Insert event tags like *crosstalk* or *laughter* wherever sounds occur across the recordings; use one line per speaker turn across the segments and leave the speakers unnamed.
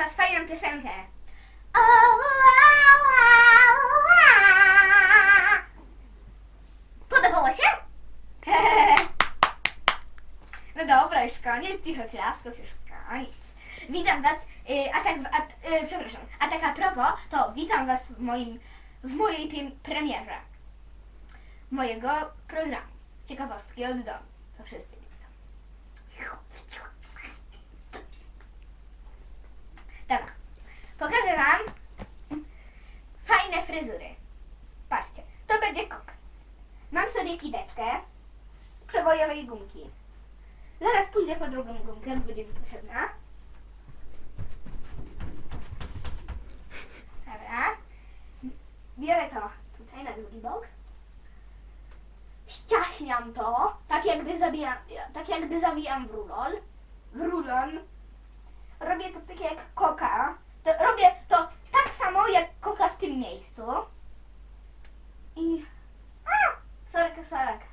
was fajną piosenkę. Podobało się? *laughs* No dobra, już koniec tych oklasków, już koniec. Witam was, y, a tak, a, y, przepraszam, a tak a propos, to witam was w moim, w mojej premierze mojego programu. Ciekawostki od domu. To wszyscy wiedzą. Dobra, pokażę wam fajne fryzury. Patrzcie, to będzie kok. Mam sobie kiteczkę z przewojowej gumki. Zaraz pójdę po drugą gumkę, bo będzie mi potrzebna. Dobra. Biorę to tutaj na drugi bok. Ściachniam to, tak jakby zabijam, tak jakby zawijam w rulon. W rulon. Robię to tak jak koka. To robię to tak samo jak koka w tym miejscu. I... A! Sorka, sorka.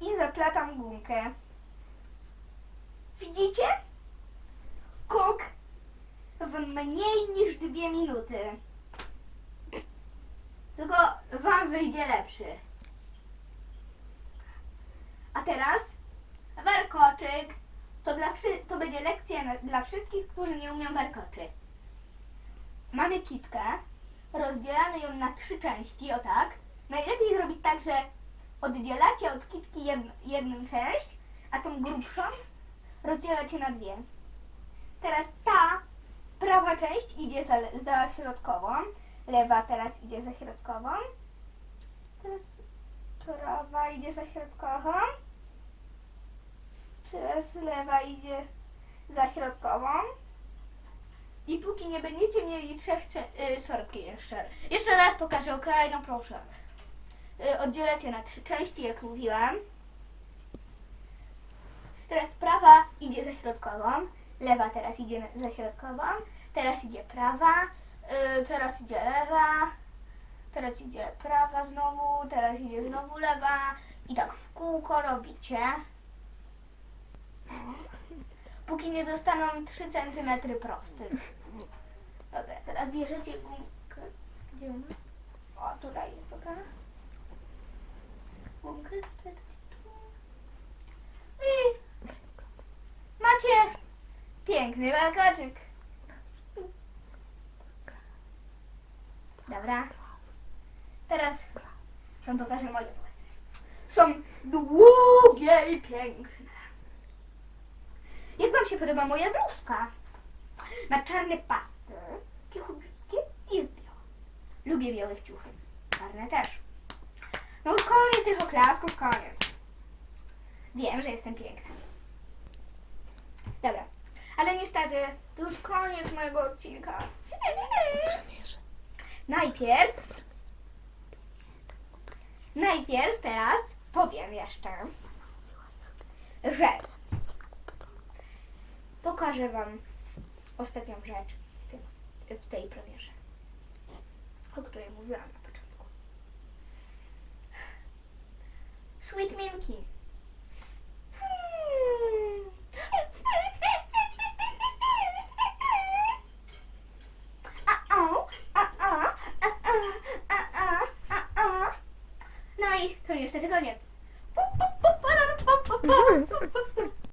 I zaplatam gumkę. Widzicie? Kok w mniej niż dwie minuty. Tylko wam wyjdzie lepszy. A teraz warkoczyk. To, dla, to będzie lekcja dla wszystkich, którzy nie umią warkoczy. Mamy kitkę. Rozdzielamy ją na trzy części, o tak. Najlepiej zrobić tak, że oddzielacie od kitki jed, jedną część, a tą grubszą rozdzielacie na dwie. Teraz ta prawa część idzie za, za środkową, lewa teraz idzie za środkową, teraz prawa idzie za środkową, teraz lewa idzie za środkową. I póki nie będziecie mieli trzech y, sorki jeszcze. Jeszcze raz pokażę, ok? No proszę. Y, oddzielacie na trzy części, jak mówiłam. Teraz prawa idzie za środkową, lewa teraz idzie za środkową, teraz idzie prawa, y, teraz idzie lewa, teraz idzie prawa znowu, teraz idzie znowu lewa i tak w kółko robicie. Póki nie dostaną 3 cm prostych. Dobra, teraz bierzecie gumkę. Gdzie? O, tutaj jest, dobra. I macie piękny walkoczyk. Dobra. Teraz wam pokażę moje włosy. Są długie i piękne. Jak wam się podoba moja bluzka? Ma czarne pasty, takie chudzinkie i jest biała. Lubię białe ciuchy. Czarne też. No koniec tych oklasków, koniec. Wiem, że jestem piękna. Dobra, ale niestety to już koniec mojego odcinka. Najpierw, najpierw teraz powiem jeszcze, że pokażę Wam ostatnią rzecz w, tej premierze, o której mówiłam Sweet Minki. Hmm. A-o, a-o, a-o, a-o, a-o. No i to niestety koniec.